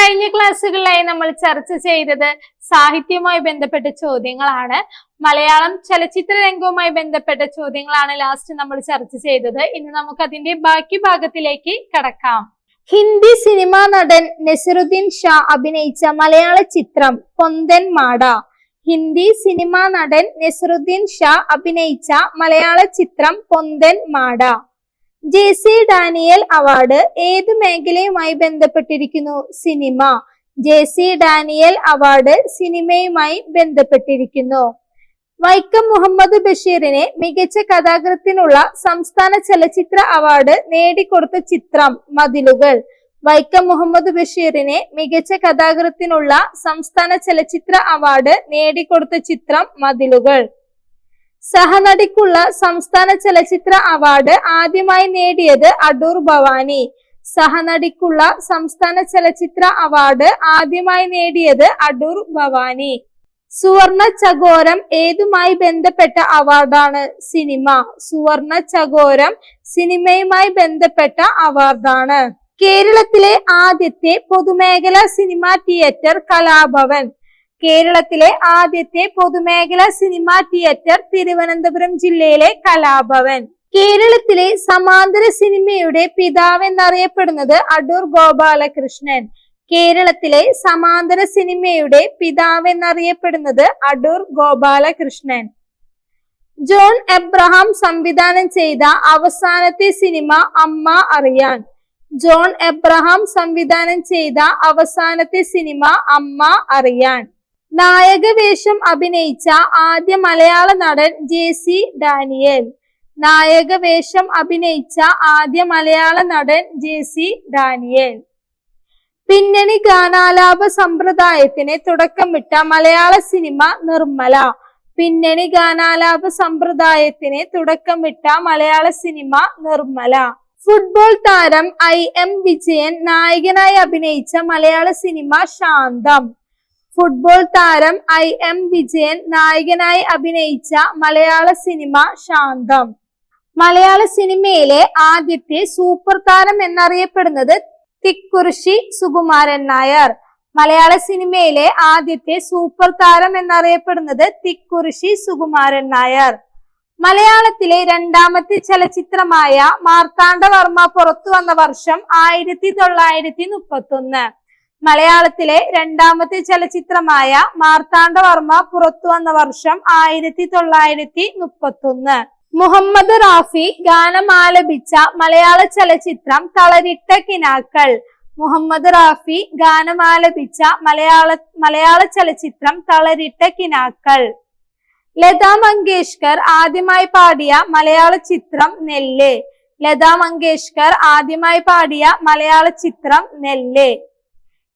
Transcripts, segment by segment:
കഴിഞ്ഞ ക്ലാസ്സുകളിലായി നമ്മൾ ചർച്ച ചെയ്തത് സാഹിത്യവുമായി ബന്ധപ്പെട്ട ചോദ്യങ്ങളാണ്. മലയാളം ചലച്ചിത്ര രംഗവുമായി ബന്ധപ്പെട്ട ചോദ്യങ്ങളാണ് ലാസ്റ്റ് നമ്മൾ ചർച്ച ചെയ്തത്. ഇനി നമുക്ക് അതിന്റെ ബാക്കി ഭാഗത്തിലേക്ക് കടക്കാം. ഹിന്ദി സിനിമാ നടൻ നസറുദ്ദീൻ ഷാ അഭിനയിച്ച മലയാള ചിത്രം പൊന്തൻ മാട. ഹിന്ദി സിനിമാ നടൻ നസറുദ്ദീൻ ഷാ അഭിനയിച്ച മലയാള ചിത്രം Ponthan Mada. J C Daniel award ഏത് മേഖലയുമായി ബന്ധപ്പെട്ടിരിക്കുന്നു? Cinema. J C Daniel award സിനിമയുമായി ബന്ധപ്പെട്ടിരിക്കുന്നു. വൈക്കം മുഹമ്മദ് ബഷീറിനെ മികച്ച കഥാകൃത്തിനുള്ള സംസ്ഥാന ചലച്ചിത്ര അവാർഡ് നേടിക്കൊടുത്ത ചിത്രം മതിലുകൾ. വൈക്കം മുഹമ്മദ് ബഷീറിനെ മികച്ച കഥാകൃത്തിനുള്ള സംസ്ഥാന ചലച്ചിത്ര അവാർഡ് നേടിക്കൊടുത്ത ചിത്രം മതിലുകൾ. സഹനടിക്കുള്ള സംസ്ഥാന ചലച്ചിത്ര അവാർഡ് ആദ്യമായി നേടിയത് അടൂർ ഭവാനി. സഹനടിക്കുള്ള സംസ്ഥാന ചലച്ചിത്ര അവാർഡ് ആദ്യമായി നേടിയത് അടൂർ ഭവാനി. സുവർണ ചകോരം ഏതുമായി ബന്ധപ്പെട്ട അവാർഡാണ് സിനിമ? സുവർണ ചകോരം സിനിമയുമായി ബന്ധപ്പെട്ട അവാർഡാണ്. കേരളത്തിലെ ആദ്യത്തെ പൊതുമേഖലാ സിനിമാ തിയേറ്റർ കലാഭവൻ. കേരളത്തിലെ ആദ്യത്തെ പൊതുമേഖലാ സിനിമാ തിയേറ്റർ തിരുവനന്തപുരം ജില്ലയിലെ കലാഭവൻ. കേരളത്തിലെ സമാന്തര സിനിമയുടെ പിതാവ് എന്നറിയപ്പെടുന്നത് അടൂർ ഗോപാലകൃഷ്ണൻ. കേരളത്തിലെ സമാന്തര സിനിമയുടെ പിതാവ് എന്നറിയപ്പെടുന്നത് അടൂർ ഗോപാലകൃഷ്ണൻ. ജോൺ എബ്രഹാം സംവിധാനം ചെയ്ത അവസാനത്തെ സിനിമ അമ്മ അറിയാൻ. ജോൺ എബ്രഹാം സംവിധാനം ചെയ്ത അവസാനത്തെ സിനിമ അമ്മ അറിയാൻ. നായകവേഷം അഭിനയിച്ച ആദ്യ മലയാള നടൻ ജെ സി ഡാനിയൽ. നായകവേഷം അഭിനയിച്ച ആദ്യ മലയാള നടൻ ജെ സി ഡാനിയൽ. പിന്നണി ഗാനാലാപ സമ്പ്രദായത്തിന് തുടക്കമിട്ട മലയാള സിനിമ നിർമ്മല. പിന്നണി ഗാനാലാപ സമ്പ്രദായത്തിന് തുടക്കമിട്ട മലയാള സിനിമ നിർമ്മല. ഫുട്ബോൾ താരം ഐ എം വിജയൻ നായകനായി അഭിനയിച്ച മലയാള സിനിമ ശാന്തം. ഫുട്ബോൾ താരം ഐ എം വിജയൻ നായകനായി അഭിനയിച്ച മലയാള സിനിമ ശാന്തം. മലയാള സിനിമയിലെ ആദ്യത്തെ സൂപ്പർ താരം എന്നറിയപ്പെടുന്നത് തിക്കുറിശി സുകുമാരൻ നായർ. മലയാള സിനിമയിലെ ആദ്യത്തെ സൂപ്പർ താരം എന്നറിയപ്പെടുന്നത് തിക്കുറിശി സുകുമാരൻ നായർ. മലയാളത്തിലെ രണ്ടാമത്തെ ചലച്ചിത്രമായ മാർത്താണ്ഡവർമ്മ പുറത്തു വന്ന വർഷം ആയിരത്തി തൊള്ളായിരത്തി മുപ്പത്തി ഒന്ന് മലയാളത്തിലെ രണ്ടാമത്തെ ചലച്ചിത്രമായ മാർത്താണ്ഡവർമ്മ പുറത്തു വന്ന വർഷം ആയിരത്തി തൊള്ളായിരത്തി മുപ്പത്തി ഒന്ന് മുഹമ്മദ് റാഫി ഗാനം ആലപിച്ച മലയാള ചലച്ചിത്രം തളരിട്ട കിനാക്കൾ. മുഹമ്മദ് റാഫി ഗാനം ആലപിച്ച മലയാള മലയാള ചലച്ചിത്രം തളരിട്ട കിനാക്കൾ. ലതാ മങ്കേഷ്കർ ആദ്യമായി പാടിയ മലയാള ചിത്രം നെല്ല്. ലതാ മങ്കേഷ്കർ ആദ്യമായി പാടിയ മലയാള ചിത്രം നെല്ല്.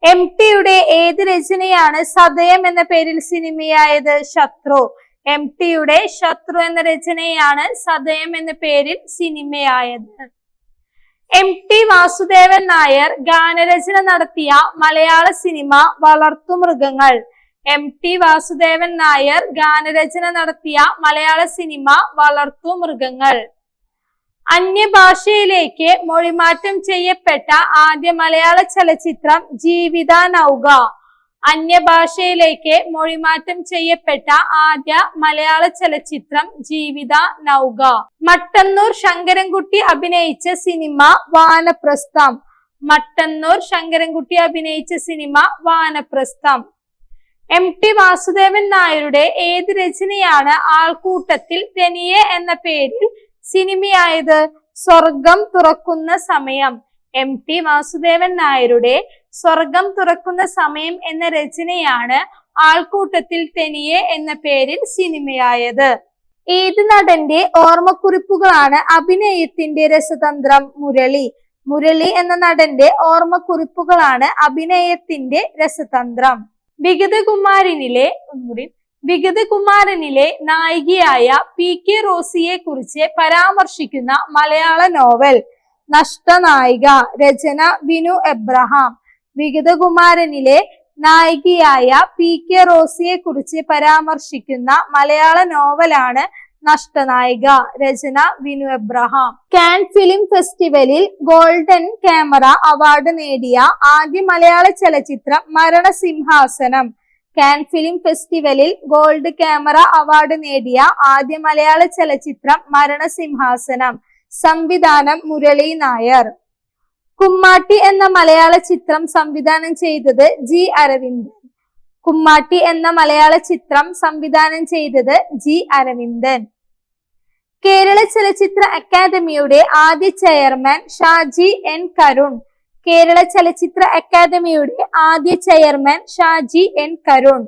എം ടിയുടെ ഏത് രചനയാണ് സദയം എന്ന പേരിൽ സിനിമയായത്? ശത്രു. എം ടിയുടെ ശത്രു എന്ന രചനയാണ് സദയം എന്ന പേരിൽ സിനിമയായത്. എം ടി വാസുദേവൻ നായർ ഗാനരചന നടത്തിയ മലയാള സിനിമ വളർത്തുമൃഗങ്ങൾ എം ടി വാസുദേവൻ നായർ ഗാനരചന നടത്തിയ മലയാള സിനിമ വളർത്തുമൃഗങ്ങൾ അന്യഭാഷയിലേക്ക് മൊഴിമാറ്റം ചെയ്യപ്പെട്ട ആദ്യ മലയാള ചലച്ചിത്രം ജീവിത നൗക. അന്യഭാഷയിലേക്ക് മൊഴിമാറ്റം ചെയ്യപ്പെട്ട ആദ്യ മലയാള ചലച്ചിത്രം ജീവിത നൗക. മട്ടന്നൂർ ശങ്കരൻകുട്ടി അഭിനയിച്ച സിനിമ വാനപ്രസ്ഥം. മട്ടന്നൂർ ശങ്കരൻകുട്ടി അഭിനയിച്ച cinema Vanaprastham. M T Vasudevan നായരുടെ ഏത് രചനയാണ് ആൾക്കൂട്ടത്തിൽ തെനിയെ എന്ന പേരിൽ സിനിമയായത് സ്വർഗം തുറക്കുന്ന സമയം. എം ടി വാസുദേവൻ നായരുടെ സ്വർഗം തുറക്കുന്ന സമയം എന്ന രചനയാണ് ആൾക്കൂട്ടത്തിൽ തെനിയെ എന്ന പേരിൽ സിനിമയായത്. ഏത് നടന്റെ ഓർമ്മക്കുറിപ്പുകളാണ് അഭിനയത്തിന്റെ രസതന്ത്രം? മുരളി. മുരളി എന്ന നടന്റെ ഓർമ്മക്കുറിപ്പുകളാണ് അഭിനയത്തിന്റെ രസതന്ത്രം. വിഗതകുമാരനിലെ ഒന്നുകൂടി വിഗതകുമാരനിലെ നായികയായ പി കെ റോസിയെ കുറിച്ച് പരാമർശിക്കുന്ന മലയാള നോവൽ നഷ്ടനായിക രചന വിനു എബ്രഹാം. വിഗതകുമാരനിലെ നായികയായ പി കെ റോസിയെ കുറിച്ച് പരാമർശിക്കുന്ന മലയാള നോവലാണ് നഷ്ടനായിക രചന വിനു എബ്രഹാം. കാൻ ഫിലിം ഫെസ്റ്റിവലിൽ ഗോൾഡൻ ക്യാമറ അവാർഡ് നേടിയ ആദ്യ മലയാള ചലച്ചിത്രം മരണസിംഹാസനം. കാൻ ഫിലിം ഫെസ്റ്റിവലിൽ ഗോൾഡ് ക്യാമറ അവാർഡ് നേടിയ ആദ്യ മലയാള ചലച്ചിത്രം മരണസിംഹാസനം സംവിധാനം മുരളി നായർ. കുമ്മാട്ടി എന്ന മലയാള ചിത്രം സംവിധാനം ചെയ്തത് ജി അരവിന്ദൻ കുമ്മാട്ടി എന്ന മലയാള ചിത്രം സംവിധാനം ചെയ്തത് ജി അരവിന്ദൻ കേരള ചലച്ചിത്ര അക്കാദമിയുടെ ആദ്യ ചെയർമാൻ ഷാജി എൻ കരുൺ കേരള ചലച്ചിത്ര അക്കാദമിയുടെ ആദ്യ ചെയർമാൻ ഷാജി എൻ കരുൺ.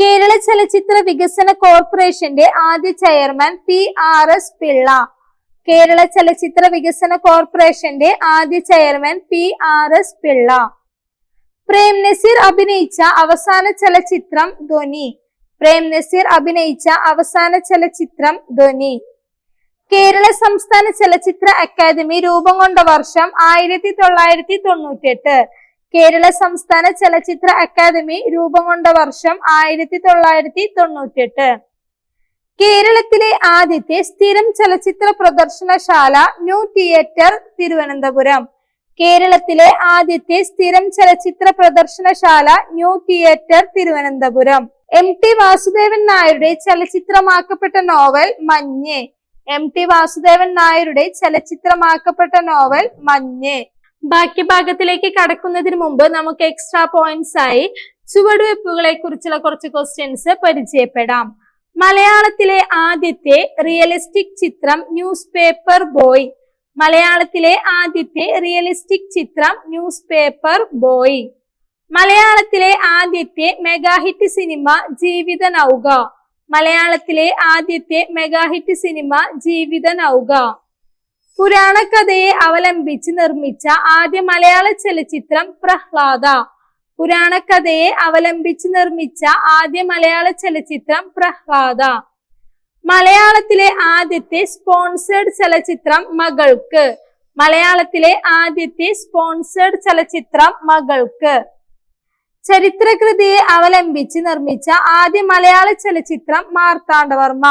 കേരള ചലച്ചിത്ര വികസന കോർപ്പറേഷന്റെ ആദ്യ chairman P R S Pillai. Kerala ചലച്ചിത്ര വികസന കോർപ്പറേഷന്റെ ആദ്യ chairman P R S Pillai. Prem Nazir അഭിനയിച്ച അവസാന ചലച്ചിത്രം ധ്വനി. പ്രേം നസീർ അഭിനയിച്ച അവസാന ചലച്ചിത്രം ധ്വനി. കേരള സംസ്ഥാന ചലച്ചിത്ര അക്കാദമി രൂപം കൊണ്ട വർഷം ആയിരത്തി തൊള്ളായിരത്തി തൊണ്ണൂറ്റെട്ട് കേരള സംസ്ഥാന ചലച്ചിത്ര അക്കാദമി രൂപം കൊണ്ട വർഷം ആയിരത്തി തൊള്ളായിരത്തി തൊണ്ണൂറ്റെട്ട് കേരളത്തിലെ ആദ്യത്തെ സ്ഥിരം ചലച്ചിത്ര പ്രദർശനശാല ന്യൂ തിയേറ്റർ തിരുവനന്തപുരം. കേരളത്തിലെ ആദ്യത്തെ സ്ഥിരം ചലച്ചിത്ര പ്രദർശനശാല new theatre Thiruvananthapuram. M T Vasudevan നായരുടെ ചലച്ചിത്രമാക്കപ്പെട്ട novel Manju. M T Vasudevan നായരുടെ ചലച്ചിത്രമാക്കപ്പെട്ട നോവൽ മഞ്ഞ്. ബാക്കി ഭാഗത്തിലേക്ക് കടക്കുന്നതിന് മുമ്പ് നമുക്ക് എക്സ്ട്രാ പോയിന്റ്സ് ആയി ചുവടുവെപ്പുകളെ കുറിച്ചുള്ള കുറച്ച് ക്വസ്റ്റ്യൻസ് പരിചയപ്പെടാം. മലയാളത്തിലെ ആദ്യത്തെ റിയലിസ്റ്റിക് ചിത്രം ന്യൂസ് പേപ്പർ ബോയ് മലയാളത്തിലെ ആദ്യത്തെ റിയലിസ്റ്റിക് ചിത്രം ന്യൂസ് പേപ്പർ ബോയ് മലയാളത്തിലെ ആദ്യത്തെ മെഗാഹിറ്റ് സിനിമ ജീവിത നൗക. മലയാളത്തിലെ ആദ്യത്തെ മെഗാഹിറ്റ് സിനിമ ജീവിത നൗക. പുരാണകഥയെ അവലംബിച്ച് നിർമ്മിച്ച ആദ്യ മലയാള ചലച്ചിത്രം പ്രഹ്ലാദ. പുരാണകഥയെ അവലംബിച്ച് നിർമ്മിച്ച ആദ്യ മലയാള ചലച്ചിത്രം പ്രഹ്ലാദ. മലയാളത്തിലെ ആദ്യത്തെ സ്പോൺസേഡ് ചലച്ചിത്രം മകൾക്ക്. മലയാളത്തിലെ ആദ്യത്തെ സ്പോൺസേഡ് ചലച്ചിത്രം മകൾക്ക്. ചരിത്രകൃതിയെ അവലംബിച്ച് നിർമ്മിച്ച ആദ്യ മലയാള ചലച്ചിത്രം മാർത്താണ്ഡവർമ്മ.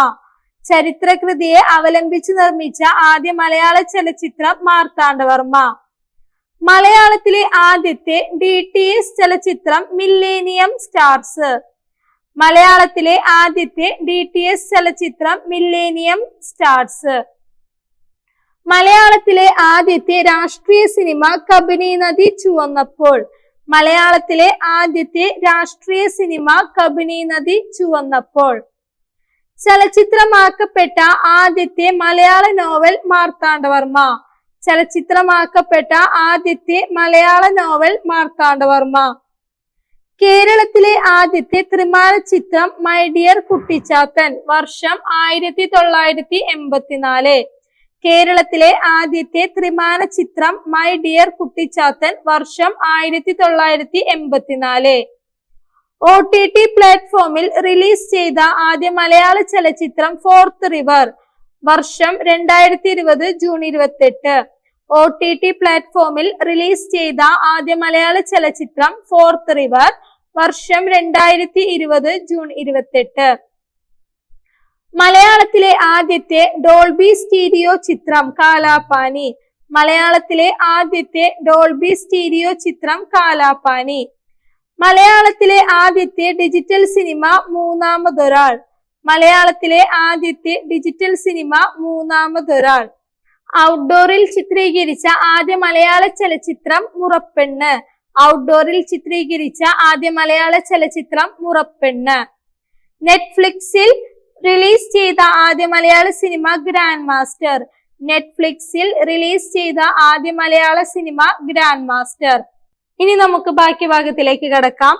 ചരിത്രകൃതിയെ അവലംബിച്ച് നിർമ്മിച്ച ആദ്യ മലയാള ചലച്ചിത്രം മാർത്താണ്ഡവർമ്മ. മലയാളത്തിലെ ആദ്യത്തെ ഡി ടി എസ് ചലച്ചിത്രം മില്ലേനിയം സ്റ്റാർസ് മലയാളത്തിലെ ആദ്യത്തെ ഡി ടി എസ് ചലച്ചിത്രം മില്ലേനിയം സ്റ്റാർസ് മലയാളത്തിലെ ആദ്യത്തെ രാഷ്ട്രീയ സിനിമ കബിനി നദി ചുവന്നപ്പോൾ മലയാളത്തിലെ ആദ്യത്തെ രാഷ്ട്രീയ സിനിമ കബിനി നദി ചുവന്നപ്പോൾ. ചലച്ചിത്രമാക്കപ്പെട്ട ആദ്യത്തെ മലയാള നോവൽ മാർത്താണ്ഡവർമ്മ. ചലച്ചിത്രമാക്കപ്പെട്ട ആദ്യത്തെ മലയാള നോവൽ മാർത്താണ്ഡവർമ്മ. കേരളത്തിലെ ആദ്യത്തെ ത്രിമാന ചിത്രം മൈ ഡിയർ കുട്ടിച്ചാത്തൻ വർഷം ആയിരത്തി തൊള്ളായിരത്തി എൺപത്തിനാല്. കേരളത്തിലെ ആദ്യത്തെ ത്രിമാന ചിത്രം മൈ ഡിയർ കുട്ടിച്ചാത്തൻ വർഷം ആയിരത്തി തൊള്ളായിരത്തി എൺപത്തിനാല് ഒ ടി ടി പ്ലാറ്റ്ഫോമിൽ റിലീസ് ചെയ്ത ആദ്യ മലയാള ചലച്ചിത്രം ഫോർത്ത് റിവർ വർഷം രണ്ടായിരത്തി ഇരുപത് ജൂൺ ഇരുപത്തെട്ട്. ഒ ടി ടി പ്ലാറ്റ്ഫോമിൽ റിലീസ് ചെയ്ത ആദ്യ മലയാള ചലച്ചിത്രം ഫോർത്ത് റിവർ വർഷം രണ്ടായിരത്തി ഇരുപത് ജൂൺ ഇരുപത്തെട്ട്. മലയാളത്തിലെ ആദ്യത്തെ ഡോൾബി സ്റ്റീരിയോ ചിത്രം കാലാപ്പാനി. മലയാളത്തിലെ ആദ്യത്തെ ഡോൾബി സ്റ്റീരിയോ ചിത്രം കാലാപ്പാനി. മലയാളത്തിലെ ആദ്യത്തെ ഡിജിറ്റൽ സിനിമ മൂന്നാമതൊരാൾ. മലയാളത്തിലെ ആദ്യത്തെ ഡിജിറ്റൽ സിനിമ മൂന്നാമതൊരാൾ. ഔട്ട്ഡോറിൽ ചിത്രീകരിച്ച ആദ്യ മലയാള ചലച്ചിത്രം മുറപ്പെണ്ണ്. ഔട്ട്ഡോറിൽ ചിത്രീകരിച്ച ആദ്യ മലയാള ചലച്ചിത്രം മുറപ്പെണ്ണ്. നെറ്റ്ഫ്ലിക്സിൽ റിലീസ് ചെയ്ത ആദ്യ മലയാള സിനിമ ഗ്രാൻഡ് മാസ്റ്റർ നെറ്റ്ഫ്ലിക്സിൽ റിലീസ് ചെയ്ത ആദ്യ മലയാള സിനിമ ഗ്രാൻഡ് മാസ്റ്റർ ഇനി നമുക്ക് ബാക്കി ഭാഗത്തിലേക്ക് കടക്കാം.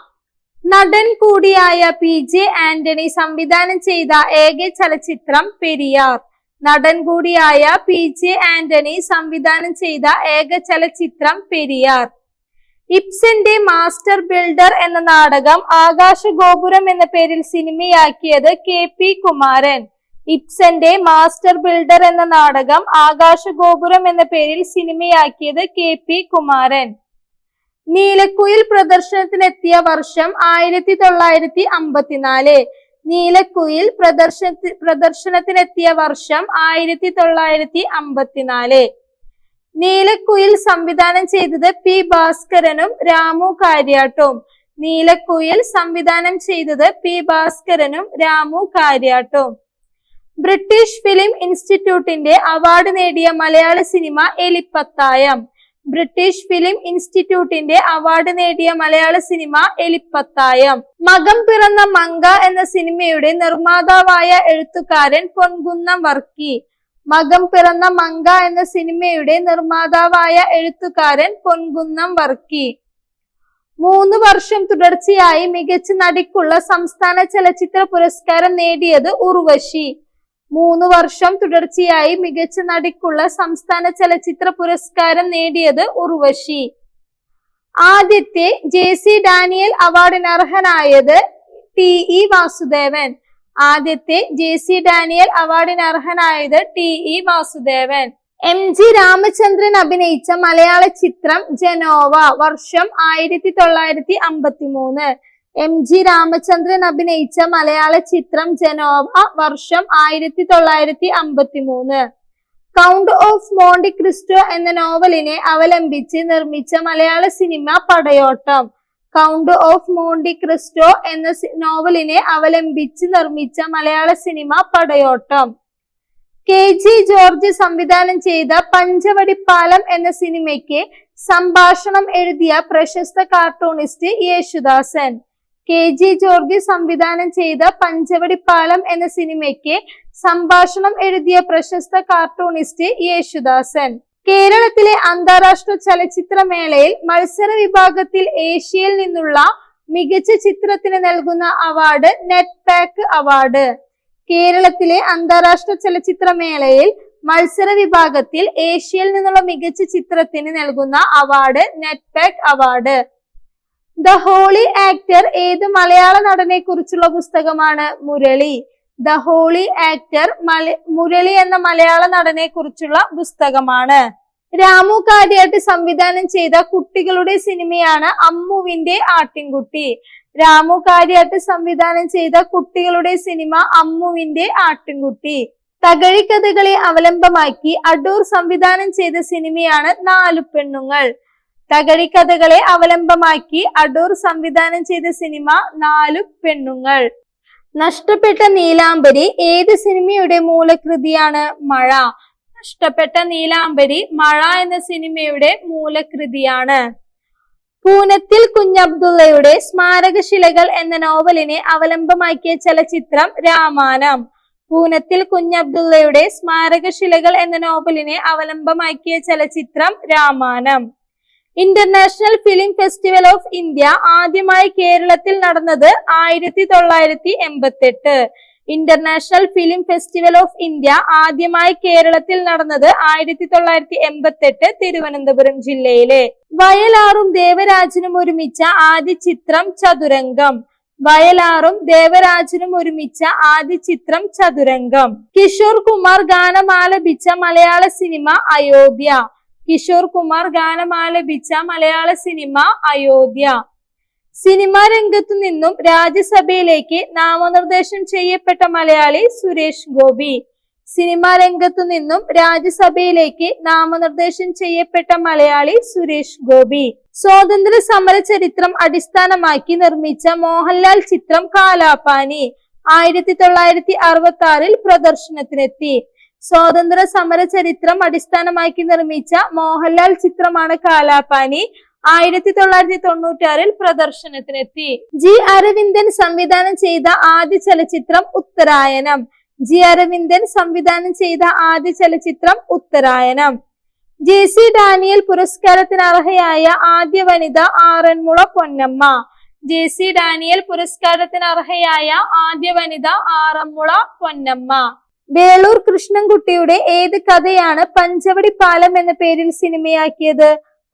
നടൻ കൂടിയായ പി ജെ ആന്റണി സംവിധാനം ചെയ്ത ഏക ചലച്ചിത്രം പെരിയാർ. നടൻ കൂടിയായ പി ജെ ആന്റണി സംവിധാനം ചെയ്ത ഏക ചലച്ചിത്രം പെരിയാർ. ഇബ്സന്റെ മാസ്റ്റർ ബിൽഡർ എന്ന നാടകം ആകാശഗോപുരം എന്ന പേരിൽ സിനിമയാക്കിയത് കെ പി കുമാരൻ. ഇപ്സന്റെ മാസ്റ്റർ ബിൽഡർ എന്ന നാടകം ആകാശഗോപുരം എന്ന പേരിൽ സിനിമയാക്കിയത് കെ പി കുമാരൻ. നീലക്കുയിൽ പ്രദർശനത്തിനെത്തിയ വർഷം ആയിരത്തി തൊള്ളായിരത്തി അമ്പത്തിനാല് നീലക്കുയിൽ പ്രദർശന പ്രദർശനത്തിനെത്തിയ വർഷം ആയിരത്തി തൊള്ളായിരത്തി അമ്പത്തിനാല് നീലക്കുയിൽ സംവിധാനം ചെയ്തത് പി ഭാസ്കരനും രാമു കാര്യാട്ടും. നീലക്കുയിൽ സംവിധാനം ചെയ്തത് പി ഭാസ്കരനും രാമു കാര്യാട്ടും. ബ്രിട്ടീഷ് ഫിലിം ഇൻസ്റ്റിറ്റ്യൂട്ടിന്റെ അവാർഡ് നേടിയ Malayala cinema Elippathayam. British film ഇൻസ്റ്റിറ്റ്യൂട്ടിന്റെ അവാർഡ് നേടിയ മലയാള സിനിമ എലിപ്പത്തായം. മകം പിറന്ന മങ്ക എന്ന സിനിമയുടെ നിർമ്മാതാവായ എഴുത്തുകാരൻ പൊൻകുന്നം വർക്കി. മകം പിറന്ന മങ്ക എന്ന സിനിമയുടെ നിർമ്മാതാവായ എഴുത്തുകാരൻ പൊൻകുന്നം വർക്കി. മൂന്ന് വർഷം തുടർച്ചയായി മികച്ച നടിക്കുള്ള സംസ്ഥാന ചലച്ചിത്ര പുരസ്കാരം നേടിയത് ഉർവശി. മൂന്ന് വർഷം തുടർച്ചയായി മികച്ച നടിക്കുള്ള സംസ്ഥാന ചലച്ചിത്ര പുരസ്കാരം നേടിയത് ഉർവശി. ആദ്യത്തെ ജെ സി ഡാനിയൽ അവാർഡിന് അർഹനായത് ടി ഇ വാസുദേവൻ. ആദ്യത്തെ ജെ സി ഡാനിയൽ അവാർഡിന് അർഹനായത് T E Vasudevan. M G Ramachandran അഭിനയിച്ച മലയാള ചിത്രം ജനോവ വർഷം ആയിരത്തി തൊള്ളായിരത്തി അമ്പത്തി മൂന്ന് എം ജി രാമചന്ദ്രൻ അഭിനയിച്ച മലയാള ചിത്രം ജനോവ വർഷം ആയിരത്തി തൊള്ളായിരത്തി അമ്പത്തി മൂന്ന് കൗണ്ട് ഓഫ് മോണ്ടി ക്രിസ്റ്റോ എന്ന നോവലിനെ അവലംബിച്ച് നിർമ്മിച്ച മലയാള cinema Padayottam. Count of Monte Cristo എന്ന നോവലിനെ അവലംബിച്ച് നിർമ്മിച്ച മലയാള cinema Padayottam. K. G. George സംവിധാനം ചെയ്ത പഞ്ചവടിപ്പാലം എന്ന സിനിമയ്ക്ക് സംഭാഷണം എഴുതിയ പ്രശസ്ത cartoonist Yesudasan. K. G. George സംവിധാനം ചെയ്ത പഞ്ചവടിപ്പാലം എന്ന സിനിമയ്ക്ക് സംഭാഷണം എഴുതിയ പ്രശസ്ത കാർട്ടൂണിസ്റ്റ് യേശുദാസൻ. കേരളത്തിലെ അന്താരാഷ്ട്ര ചലച്ചിത്രമേളയിൽ മത്സര വിഭാഗത്തിൽ ഏഷ്യയിൽ നിന്നുള്ള മികച്ച ചിത്രത്തിന് നൽകുന്ന അവാർഡ് നെറ്റ് പാക്ക് അവാർഡ്. കേരളത്തിലെ അന്താരാഷ്ട്ര ചലച്ചിത്രമേളയിൽ മത്സര വിഭാഗത്തിൽ ഏഷ്യയിൽ നിന്നുള്ള മികച്ച ചിത്രത്തിന് നൽകുന്ന award net pack award. The holy actor ഏത് മലയാള നടനെ കുറിച്ചുള്ള പുസ്തകമാണ് Murali? The holy actor Murali എന്ന മലയാള നടനെ കുറിച്ചുള്ള പുസ്തകമാണ്. രാമു കാര്യാട്ട് സംവിധാനം ചെയ്ത കുട്ടികളുടെ സിനിമയാണ് അമ്മുവിന്റെ ആട്ടിൻകുട്ടി. രാമു കാര്യാട്ട് സംവിധാനം ചെയ്ത കുട്ടികളുടെ സിനിമ അമ്മുവിന്റെ ആട്ടിൻകുട്ടി. തകഴിക്കഥകളെ അവലംബമാക്കി അടൂർ സംവിധാനം ചെയ്ത സിനിമയാണ് നാലു പെണ്ണുങ്ങൾ. തകഴിക്കഥകളെ അവലംബമാക്കി അടൂർ സംവിധാനം ചെയ്ത സിനിമ നാലു പെണ്ണുങ്ങൾ. നഷ്ടപ്പെട്ട നീലാംബരി ഏത് സിനിമയുടെ മൂലകൃതിയാണ് മഴ? നഷ്ടപ്പെട്ട നീലാംബരി മഴ എന്ന സിനിമയുടെ മൂലകൃതിയാണ്. പൂനത്തിൽ കുഞ്ഞബ്ദുള്ളയുടെ സ്മാരകശിലകൾ എന്ന നോവലിനെ അവലംബമാക്കിയ ചലച്ചിത്രം രാമാനം പൂനത്തിൽ കുഞ്ഞബ്ദുള്ളയുടെ സ്മാരകശിലകൾ എന്ന നോവലിനെ അവലംബമാക്കിയ ചലച്ചിത്രം Ramanam international film festival of India ആദ്യമായി കേരളത്തിൽ നടന്നത് ആയിരത്തി തൊള്ളായിരത്തി എൺപത്തി എട്ട് international film festival of India ആദ്യമായി കേരളത്തിൽ നടന്നത് ആയിരത്തി തൊള്ളായിരത്തി എൺപത്തി എട്ട് തിരുവനന്തപുരം ജില്ലയിലെ. വയലാറും ദേവരാജനും ഒരുമിച്ച ആദ്യ ചിത്രം ചതുരംഗം. വയലാറും ദേവരാജനും ഒരുമിച്ച ആദ്യ ചിത്രം ചതുരംഗം. കിഷോർ കുമാർ ഗാനമാലപിച്ച മലയാള സിനിമ അയോധ്യ. കിഷോർ കുമാർ ഗാനമാലപിച്ച മലയാള സിനിമ അയോധ്യ. സിനിമാ രംഗത്തു നിന്നും രാജ്യസഭയിലേക്ക് നാമനിർദ്ദേശം ചെയ്യപ്പെട്ട മലയാളി സുരേഷ് ഗോപി. സിനിമാ രംഗത്തു നിന്നും രാജ്യസഭയിലേക്ക് നാമനിർദ്ദേശം ചെയ്യപ്പെട്ട മലയാളി സുരേഷ് ഗോപി. സ്വാതന്ത്ര്യ സമര ചരിത്രം അടിസ്ഥാനമാക്കി നിർമ്മിച്ച മോഹൻലാൽ ചിത്രം കാലാപാനി ആയിരത്തി തൊള്ളായിരത്തി അറുപത്തി ആറിൽ പ്രദർശനത്തിനെത്തി. സ്വാതന്ത്ര്യ സമര ചരിത്രം അടിസ്ഥാനമാക്കി നിർമ്മിച്ച മോഹൻലാൽ ചിത്രമാണ് കാലാപാനി. ആയിരത്തി തൊള്ളായിരത്തി തൊണ്ണൂറ്റാറിൽ പ്രദർശനത്തിനെത്തി. ജി അരവിന്ദൻ സംവിധാനം ചെയ്ത ആദ്യ ചലച്ചിത്രം ഉത്തരായനം. ജി അരവിന്ദൻ സംവിധാനം ചെയ്ത ആദ്യ ചലച്ചിത്രം ഉത്തരായനം. ജെ സി ഡാനിയൽ പുരസ്കാരത്തിന് അർഹയായ ആദ്യ വനിത ആറന്മുള പൊന്നമ്മ. ജെ സി ഡാനിയൽ പുരസ്കാരത്തിന് അർഹയായ ആദ്യ വനിത ആറന്മുള പൊന്നമ്മ. വേളൂർ കൃഷ്ണൻകുട്ടിയുടെ ഏത് കഥയാണ് പഞ്ചവടി പാലം എന്ന പേരിൽ സിനിമയാക്കിയത്?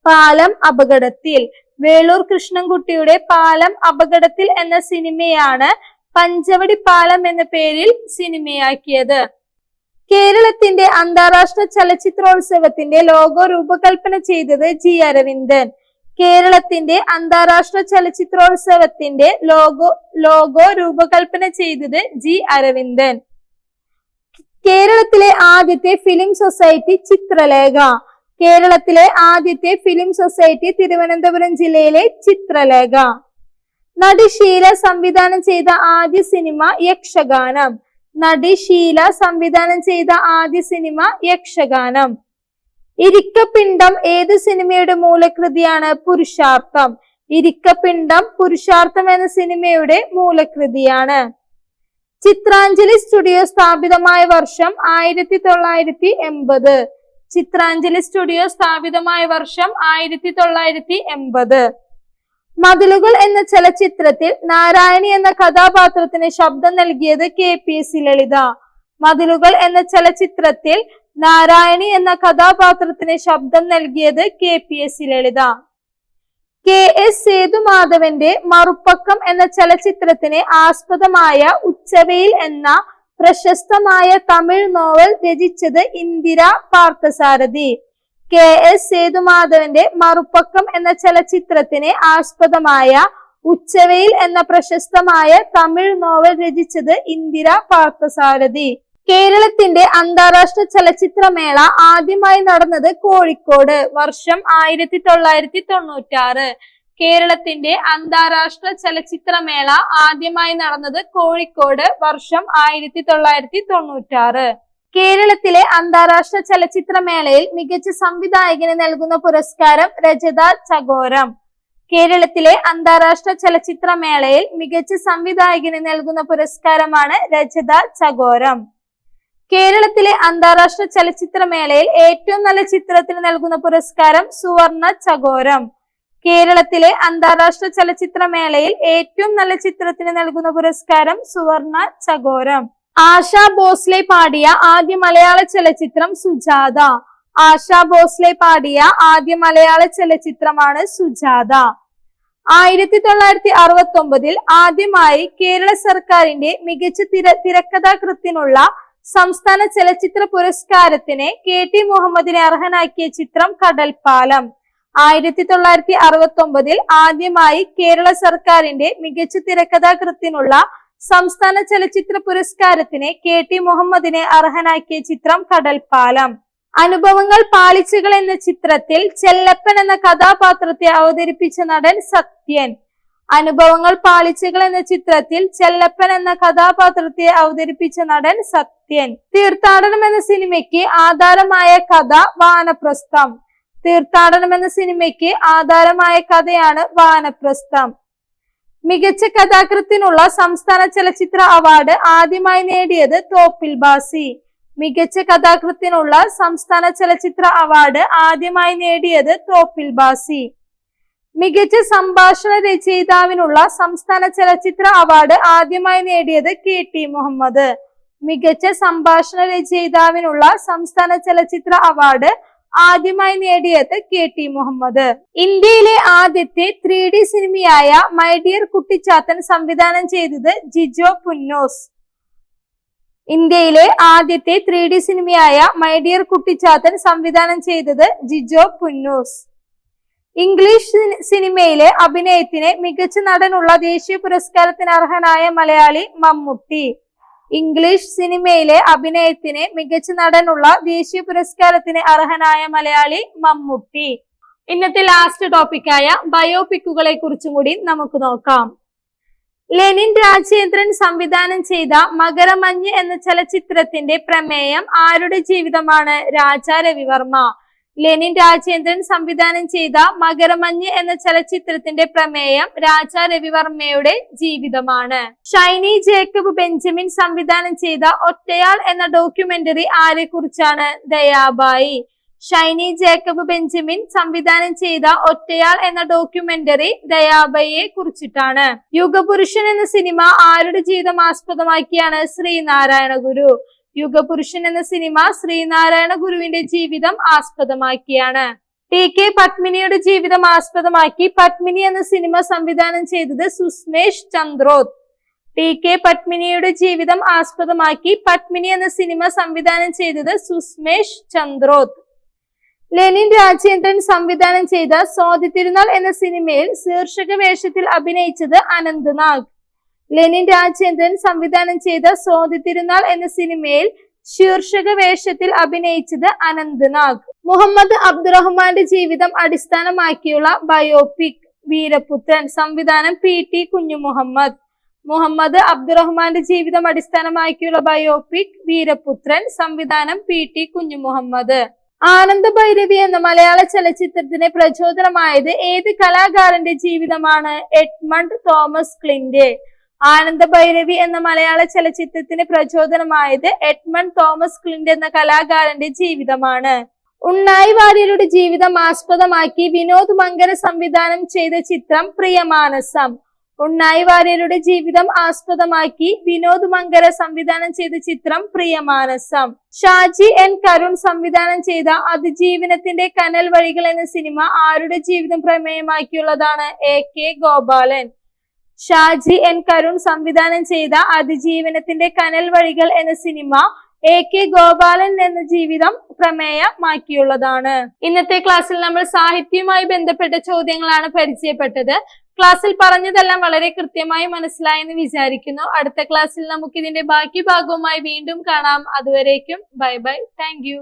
പാലം അപകടത്തിൽ. വേളൂർ കൃഷ്ണൻകുട്ടിയുടെ പാലം അപകടത്തിൽ എന്ന സിനിമയാണ് പഞ്ചവടി പാലം എന്ന പേരിൽ സിനിമയാക്കിയത്. കേരളത്തിന്റെ അന്താരാഷ്ട്ര ചലച്ചിത്രോത്സവത്തിന്റെ ലോഗോ രൂപകൽപ്പന ചെയ്തത് ജി അരവിന്ദൻ. കേരളത്തിന്റെ അന്താരാഷ്ട്ര ചലച്ചിത്രോത്സവത്തിന്റെ ലോഗോ ലോഗോ രൂപകൽപ്പന ചെയ്തത് ജി അരവിന്ദൻ. കേരളത്തിലെ ആദ്യത്തെ ഫിലിം സൊസൈറ്റി ചിത്രലേഖ. കേരളത്തിലെ ആദ്യത്തെ ഫിലിം സൊസൈറ്റി തിരുവനന്തപുരം ജില്ലയിലെ ചിത്രലേഖ. നടി ഷീല സംവിധാനം ചെയ്ത ആദ്യ സിനിമ യക്ഷഗാനം. നടി ഷീല സംവിധാനം ചെയ്ത ആദ്യ സിനിമ യക്ഷഗാനം. ഇരിക്കപ്പിണ്ടം ഏത് സിനിമയുടെ മൂലകൃതിയാണ് പുരുഷാർത്ഥം? ഇരിക്കപ്പിണ്ടം പുരുഷാർത്ഥം എന്ന സിനിമയുടെ മൂലകൃതിയാണ്. ചിത്രാഞ്ജലി സ്റ്റുഡിയോ സ്ഥാപിതമായ വർഷം ആയിരത്തി തൊള്ളായിരത്തി എൺപത് ചിത്രാഞ്ജലി സ്റ്റുഡിയോ സ്ഥാപിതമായ വർഷം ആയിരത്തി തൊള്ളായിരത്തി എൺപത് മതിലുകൾ എന്ന ചലച്ചിത്രത്തിൽ നാരായണി എന്ന കഥാപാത്രത്തിന് ശബ്ദം നൽകിയത് K P S Lalitha. Mathilukal എന്ന ചലച്ചിത്രത്തിൽ നാരായണി എന്ന കഥാപാത്രത്തിന് ശബ്ദം നൽകിയത് K P S Lalitha. K S സേതുമാധവന്റെ Maruppakkam എന്ന ചലച്ചിത്രത്തിന് ആസ്പദമായ ഉച്ചവെയിൽ എന്ന പ്രശസ്തമായ തമിഴ് നോവൽ രചിച്ചത് ഇന്ദിര പാർത്ഥസാരഥി. കെ എസ് സേതുമാധവന്റെ മറുപ്പക്കം എന്ന ചലച്ചിത്രത്തിന് ആസ്പദമായ ഉച്ചവെയിൽ എന്ന പ്രശസ്തമായ തമിഴ് നോവൽ രചിച്ചത് ഇന്ദിര പാർത്ഥസാരഥി. കേരളത്തിന്റെ അന്താരാഷ്ട്ര ചലച്ചിത്രമേള ആദ്യമായി നടന്നത് കോഴിക്കോട്. വർഷം ആയിരത്തി തൊള്ളായിരത്തി തൊണ്ണൂറ്റാറ് കേരളത്തിന്റെ അന്താരാഷ്ട്ര ചലച്ചിത്രമേള ആദ്യമായി നടന്നത് കോഴിക്കോട്. വർഷം ആയിരത്തി തൊള്ളായിരത്തി തൊണ്ണൂറ്റാറ് കേരളത്തിലെ അന്താരാഷ്ട്ര ചലച്ചിത്രമേളയിൽ മികച്ച സംവിധായകന് നൽകുന്ന പുരസ്കാരം രജത ചകോരം. കേരളത്തിലെ അന്താരാഷ്ട്ര ചലച്ചിത്രമേളയിൽ മികച്ച സംവിധായകന് നൽകുന്ന പുരസ്കാരമാണ് രജത ചകോരം. കേരളത്തിലെ അന്താരാഷ്ട്ര ചലച്ചിത്രമേളയിൽ ഏറ്റവും നല്ല ചിത്രത്തിന് നൽകുന്ന പുരസ്കാരം സുവർണ ചകോരം. കേരളത്തിലെ അന്താരാഷ്ട്ര ചലച്ചിത്രമേളയിൽ ഏറ്റവും നല്ല ചിത്രത്തിന് നൽകുന്ന പുരസ്കാരം സുവർണ ചകോരം. ആശ ഭോസ്ലെ പാടിയ ആദ്യ മലയാള ചലച്ചിത്രം സുജാത. ആശ ഭോസ്ലെ പാടിയ ആദ്യ മലയാള ചലച്ചിത്രമാണ് സുജാത. ആയിരത്തി തൊള്ളായിരത്തി അറുപത്തി ഒമ്പതിൽ ആദ്യമായി കേരള സർക്കാരിന്റെ മികച്ച തിര തിരക്കഥാകൃത്തിനുള്ള സംസ്ഥാന ചലച്ചിത്ര പുരസ്കാരത്തിന് കെ ടി മുഹമ്മദിനെ അർഹനാക്കിയ ചിത്രം കടൽപ്പാലം. ആയിരത്തി തൊള്ളായിരത്തി അറുപത്തി ഒമ്പതിൽ ആദ്യമായി കേരള സർക്കാരിന്റെ മികച്ച തിരക്കഥാകൃത്തിനുള്ള സംസ്ഥാന ചലച്ചിത്ര പുരസ്കാരത്തിന് കെ ടി മുഹമ്മദിനെ അർഹനാക്കിയ ചിത്രം കടൽപ്പാലം. അനുഭവങ്ങൾ പാളിച്ചകൾ എന്ന ചിത്രത്തിൽ ചെല്ലപ്പൻ എന്ന കഥാപാത്രത്തെ അവതരിപ്പിച്ച നടൻ സത്യൻ. അനുഭവങ്ങൾ പാളിച്ചകൾ എന്ന ചിത്രത്തിൽ ചെല്ലപ്പൻ എന്ന കഥാപാത്രത്തെ അവതരിപ്പിച്ച നടൻ സത്യൻ. തീർത്ഥാടനം എന്ന സിനിമയ്ക്ക് ആധാരമായ കഥ വാനപ്രസ്ഥം. തീർത്ഥാടനം എന്ന സിനിമയ്ക്ക് ആധാരമായ കഥയാണ് വാനപ്രസ്ഥം. മികച്ച കഥാകൃത്തിനുള്ള സംസ്ഥാന ചലച്ചിത്ര അവാർഡ് ആദ്യമായി നേടിയത് തോപ്പിൽ ബാസി. മികച്ച കഥാകൃത്തിനുള്ള സംസ്ഥാന ചലച്ചിത്ര അവാർഡ് ആദ്യമായി നേടിയത് തോപ്പിൽ ബാസി. മികച്ച സംഭാഷണ രചയിതാവിനുള്ള സംസ്ഥാന ചലച്ചിത്ര അവാർഡ് ആദ്യമായി നേടിയത് കെ ടി മുഹമ്മദ്. മികച്ച സംഭാഷണ രചയിതാവിനുള്ള സംസ്ഥാന ചലച്ചിത്ര അവാർഡ് ആദ്യമായി നേടിയത് കെ ടി മുഹമ്മദ്. ഇന്ത്യയിലെ ആദ്യത്തെ ത്രീ ഡി സിനിമയായ മൈ ഡിയർ കുട്ടിച്ചാത്തൻ സംവിധാനം ചെയ്തത് ജിജോ പുന്നോസ്. ഇന്ത്യയിലെ ആദ്യത്തെ ത്രീ ഡി സിനിമയായ മൈ ഡിയർ കുട്ടിച്ചാത്തൻ സംവിധാനം ചെയ്തത് ജിജോ പുന്നൂസ്. ഇംഗ്ലീഷ് സിനിമയിലെ അഭിനയത്തിന് മികച്ച നടനുള്ള ദേശീയ പുരസ്കാരത്തിന് അർഹനായ മലയാളി മമ്മൂട്ടി. ഇംഗ്ലീഷ് സിനിമയിലെ അഭിനയത്തിന് മികച്ച നടനുള്ള ദേശീയ പുരസ്കാരത്തിന് അർഹനായ മലയാളി മമ്മൂട്ടി. ഇന്നത്തെ ലാസ്റ്റ് ടോപ്പിക്കായ ബയോപിക്കുകളെ കുറിച്ചും കൂടി നമുക്ക് നോക്കാം. ലെനിൻ രാജേന്ദ്രൻ സംവിധാനം ചെയ്ത മകരമഞ്ഞ് എന്ന ചലച്ചിത്രത്തിന്റെ പ്രമേയം ആരുടെ ജീവിതമാണ്? രാജാ രവിവർമ്മ. ലെനിൻ രാജേന്ദ്രൻ സംവിധാനം ചെയ്ത മകരമഞ്ഞ് എന്ന ചലച്ചിത്രത്തിന്റെ പ്രമേയം രാജ രവിവർമ്മയുടെ ജീവിതമാണ്. ഷൈനി ജേക്കബ് ബെഞ്ചമിൻ സംവിധാനം ചെയ്ത ഒറ്റയാൾ എന്ന ഡോക്യുമെന്ററി ആരെ കുറിച്ചാണ് ദയാബായി. ഷൈനി ജേക്കബ് ബെഞ്ചമിൻ സംവിധാനം ചെയ്ത ഒറ്റയാൾ എന്ന ഡോക്യുമെന്ററി ദയാബയെ കുറിച്ചിട്ടാണ്. യുഗപുരുഷൻ എന്ന സിനിമ ആരുടെ ജീവിതം ആസ്പദമാക്കിയാണ് ശ്രീനാരായണ ഗുരു യുഗപുരുഷൻ എന്ന സിനിമ ശ്രീനാരായണ ഗുരുവിന്റെ ജീവിതം ആസ്പദമാക്കിയാണ്. ടി കെ പത്മിനിയുടെ ജീവിതം ആസ്പദമാക്കി പത്മിനി എന്ന സിനിമ സംവിധാനം ചെയ്തത് സുസ്മേഷ് ചന്ദ്രോത് ടി കെ പത്മിനിയുടെ ജീവിതം ആസ്പദമാക്കി പത്മിനി എന്ന സിനിമ സംവിധാനം ചെയ്തത് സുസ്മേഷ് ചന്ദ്രോത് ലെനിൻ രാജേന്ദ്രൻ സംവിധാനം ചെയ്ത സ്വാതി തിരുനാൾ എന്ന സിനിമയിൽ ശീർഷക വേഷത്തിൽ അഭിനയിച്ചത് അനന്ത് നാഗ് ലെനിൻ രാജേന്ദ്രൻ സംവിധാനം ചെയ്ത സ്വാതി തിരുനാൾ എന്ന സിനിമയിൽ ശീർഷക വേഷത്തിൽ അഭിനയിച്ചത് അനന്ത് നാഗ് മുഹമ്മദ് അബ്ദുറഹ്മാന്റെ ജീവിതം അടിസ്ഥാനമാക്കിയുള്ള ബയോപിക് വീരപുത്രൻ. സംവിധാനം പി ടി കുഞ്ഞു മുഹമ്മദ്. മുഹമ്മദ് അബ്ദുറഹ്മാന്റെ ജീവിതം അടിസ്ഥാനമാക്കിയുള്ള ബയോപിക് വീരപുത്രൻ. സംവിധാനം പി ടി കുഞ്ഞുമുഹമ്മദ് ആനന്ദ ഭൈരവി എന്ന മലയാള ചലച്ചിത്രത്തിന് പ്രചോദനമായത് ഏത് കലാകാരന്റെ ജീവിതമാണ്? എഡ്മണ്ട് തോമസ് ക്ലിന്റെ ആനന്ദ ഭൈരവി എന്ന മലയാള ചലച്ചിത്രത്തിന് പ്രചോദനമായത് എഡ്മൺ തോമസ് ക്ലിൻഡ് എന്ന കലാകാരന്റെ ജീവിതമാണ്. ഉണ്ണായി വാര്യരുടെ ജീവിതം ആസ്പദമാക്കി വിനോദ് മങ്കര സംവിധാനം ചെയ്ത ചിത്രം പ്രിയമാനസം. ഉണ്ണായി വാര്യരുടെ ജീവിതം ആസ്പദമാക്കി വിനോദ് മങ്കര സംവിധാനം ചെയ്ത ചിത്രം പ്രിയമാനസം. ഷാജി എൻ കരുൺ സംവിധാനം ചെയ്ത അതിജീവനത്തിന്റെ കനൽ വഴികൾ എന്ന സിനിമ ആരുടെ ജീവിതം പ്രമേയമാക്കിയുള്ളതാണ് A K Gopalan. Shaji N Karun സംവിധാനം ചെയ്ത അതിജീവനത്തിന്റെ കനൽ വഴികൾ എന്ന സിനിമ എ കെ ഗോപാലൻ എന്ന ജീവിതം പ്രമേയമാക്കിയുള്ളതാണ്. ഇന്നത്തെ ക്ലാസ്സിൽ നമ്മൾ സാഹിത്യവുമായി ബന്ധപ്പെട്ട ചോദ്യങ്ങളാണ് പരിചയപ്പെട്ടത്. ക്ലാസ്സിൽ പറഞ്ഞതെല്ലാം വളരെ കൃത്യമായി മനസ്സിലായെന്ന് വിചാരിക്കുന്നു. അടുത്ത ക്ലാസ്സിൽ നമുക്ക് ഇതിന്റെ ബാക്കി ഭാഗവുമായി വീണ്ടും കാണാം. അതുവരേക്കും ബൈ ബൈ. താങ്ക്